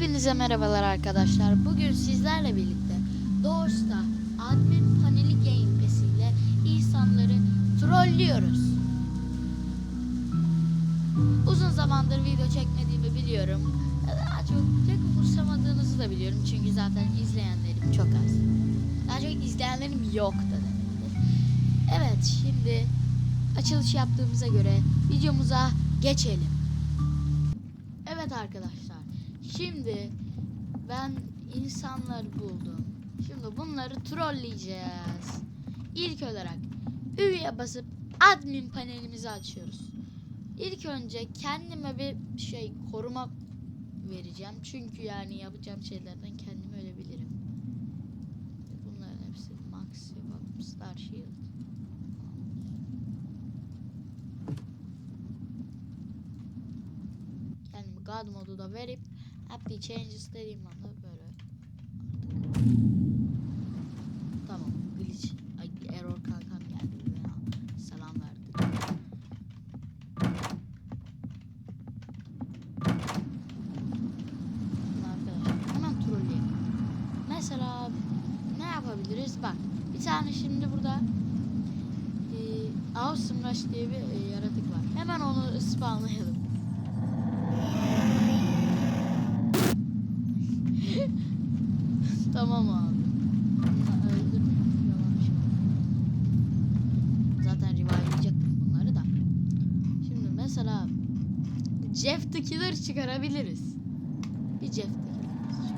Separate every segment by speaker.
Speaker 1: Hepinize merhabalar arkadaşlar. Bugün sizlerle birlikte Doğuş'ta admin paneli game Pass ile insanları trollüyoruz. Uzun zamandır video çekmediğimi biliyorum. Daha çok pek umursamadığınızı da biliyorum. Çünkü zaten izleyenlerim çok az. Daha çok izleyenlerim yok da denebilir. Evet şimdi açılış yaptığımıza göre videomuza geçelim. Evet arkadaşlar. Şimdi ben insanlar buldum. Şimdi bunları trolleyeceğiz. İlk olarak üye basıp admin panelimizi açıyoruz. İlk önce kendime bir şey koruma vereceğim. Çünkü yani yapacağım şeylerden kendim ölebilirim. Bunların hepsi yapalım. Star Shield. Kendimi God modu da verip Happy Changes dediğim anda böyle. Tamam glitch. Ay, error kankam geldi. Ya. Selam verdi. Arkadaşlar hemen trolleyelim. Mesela ne yapabiliriz? Bak bir tane şimdi burada e, Awesome Rush diye bir e, yaratık var. Hemen onu spawnlayalım. Tamam abi. Öldürmüyorlarmış. Zaten revive'layacaktım bunları da. Şimdi mesela Jeff the Killer çıkarabiliriz. Bir Jeff the Killer.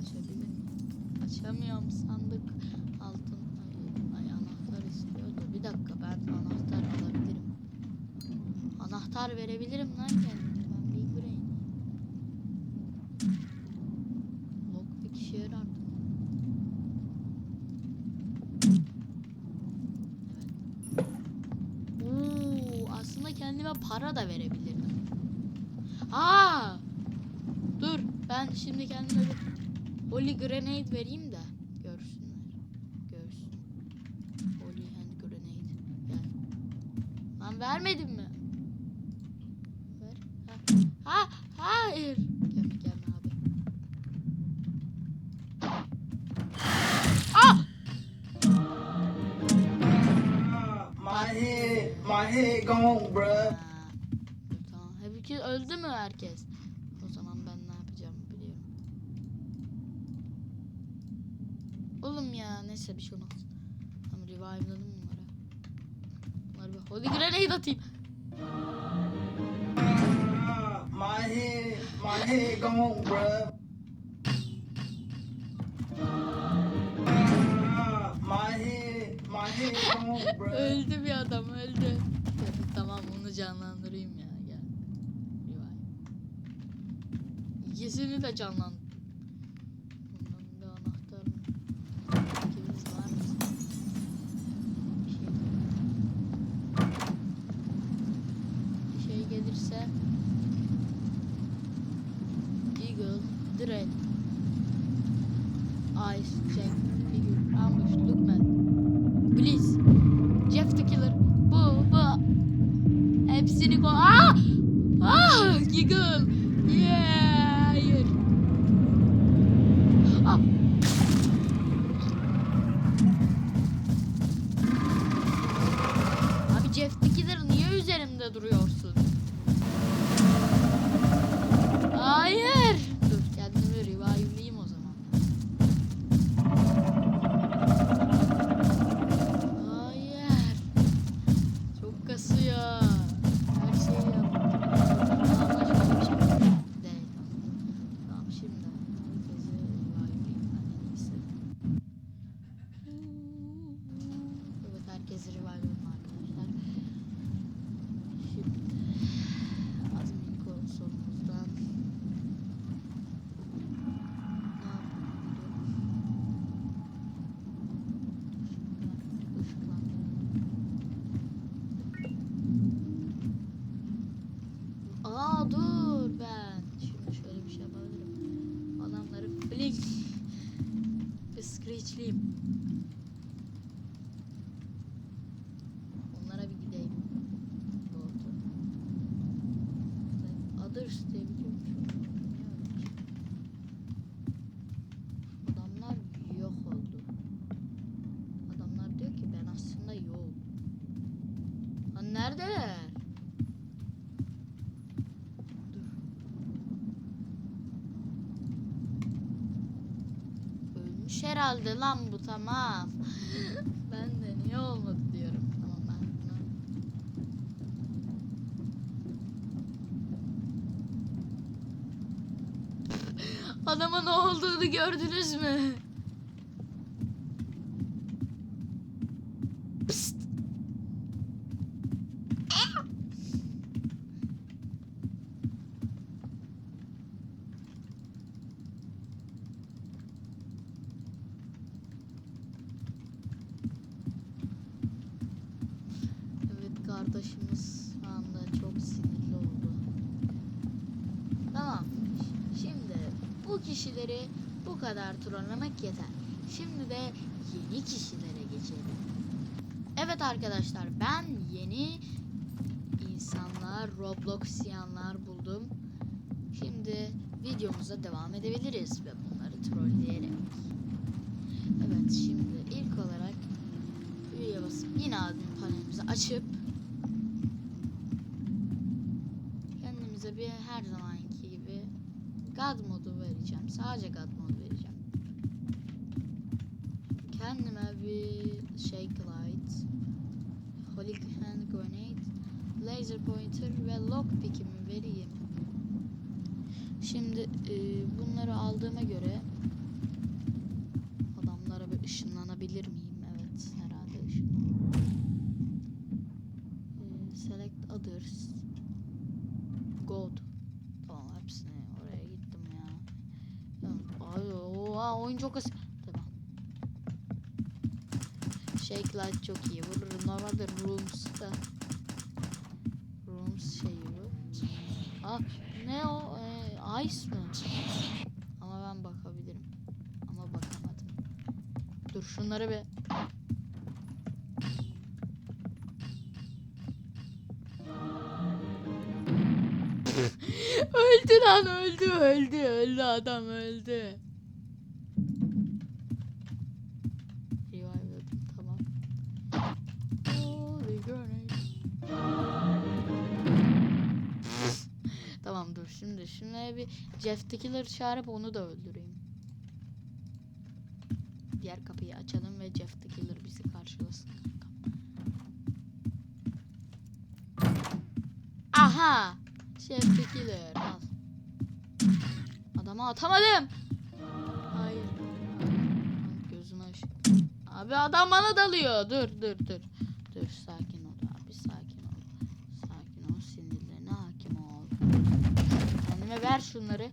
Speaker 1: Açabilir miyim? Açamıyorum sandık altın ay, ay anahtar istiyor da bir dakika ben anahtar alabilirim. Anahtar verebilirim lan kendime. Ben Big Brain. Lockpick işe yarar. Aslında kendime para da verebilirim. Aa! Dur, ben şimdi kendime bir Holy Grenade vereyim de görsünler. Görsün. Holy Hand Grenade. Gel. Lan vermedin mi? Ver. Ha. ha hayır.
Speaker 2: My head gone, bruh.
Speaker 1: Dur, tamam. Hepsi öldü mü herkes? O zaman ben ne yapacağımı biliyorum. Oğlum ya neyse bir şey olmaz. Tamam revive'ladım bunları. Bunları bir Holy Grenade atayım.
Speaker 2: My head, my head gone, bruh. My head, my head gone, bruh.
Speaker 1: Öldü bir adam öldü. Onu canlandırayım ya gel. Revive. İkisini de canlandır. Bir şey. Şey Ice, Jack, Figure, Ambush, Lookman, Blitz, Jeff the Killer. Lig. Bir. Herhalde lan bu tamam. ben de niye olmadı diyorum. Tamam ben bunu... Adama ne olduğunu gördünüz mü? Psst. Evet kardeşimiz şu anda çok sinirli oldu. Tamam. Şimdi bu kişileri bu kadar trollemek yeter. Şimdi de yeni kişilere geçelim. Evet arkadaşlar ben yeni insanlar, Robloxianlar buldum. Şimdi videomuza devam edebiliriz ve bunları trolleyerek. Evet şimdi ilk olarak üyeye basıp yine admin panelimizi açıp kendimize bir her zamanki gibi God modu vereceğim. Sadece God modu vereceğim. Kendime bir shake light, holy hand grenade, laser pointer ve lockpick'imi vereyim. Şimdi e, bunları aldığıma göre adamlara bir ışınlanabilir miyim? Evet, herhalde ışınlan. E, select others. God. Tamam hepsini oraya gittim ya. Tamam. Ay, oha, oyun çok az. Tamam. Shake light çok iyi. Bu normalde Rooms'ta. Rooms şeyi bu. Ah ne o? Ee, ice mı? Ama ben bakabilirim. Ama bakamadım. Dur şunları bir. öldü lan öldü öldü öldü adam öldü. Dur şimdi şunlara bir Jeff the çağırıp onu da öldüreyim. Diğer kapıyı açalım ve Jeff the bizi karşılasın. Aha! Jeff the al. Adama atamadım. Hayır. Gözüme ışık. Abi adam bana dalıyor. Dur dur dur. Dur sakin Kendime ver şunları.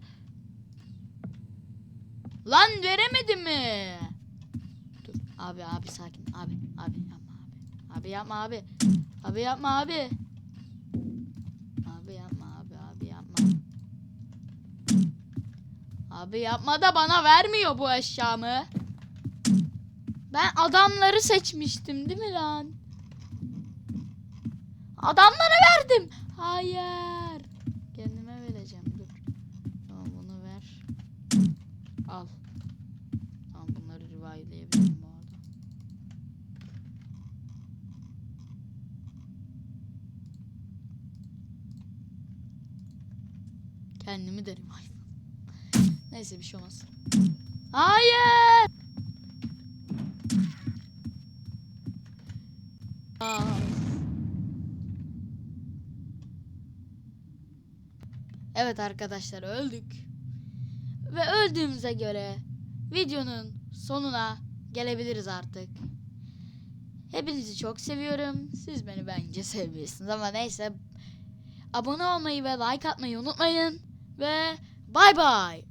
Speaker 1: Lan veremedim mi? Dur abi abi sakin abi abi yapma abi. Abi yapma abi. Abi yapma abi. Abi yapma abi abi yapma. Abi yapma da bana vermiyor bu eşyamı. Ben adamları seçmiştim değil mi lan? Adamlara verdim. Hayır. Kendime vereceğim dur. Tamam bunu ver. Al. Tamam bunları revive'leyebilirim bu arada. Kendimi de revive. Neyse bir şey olmaz. Hayır. Evet arkadaşlar öldük. Ve öldüğümüze göre videonun sonuna gelebiliriz artık. Hepinizi çok seviyorum. Siz beni bence sevmiyorsunuz ama neyse. Abone olmayı ve like atmayı unutmayın. Ve bay bay.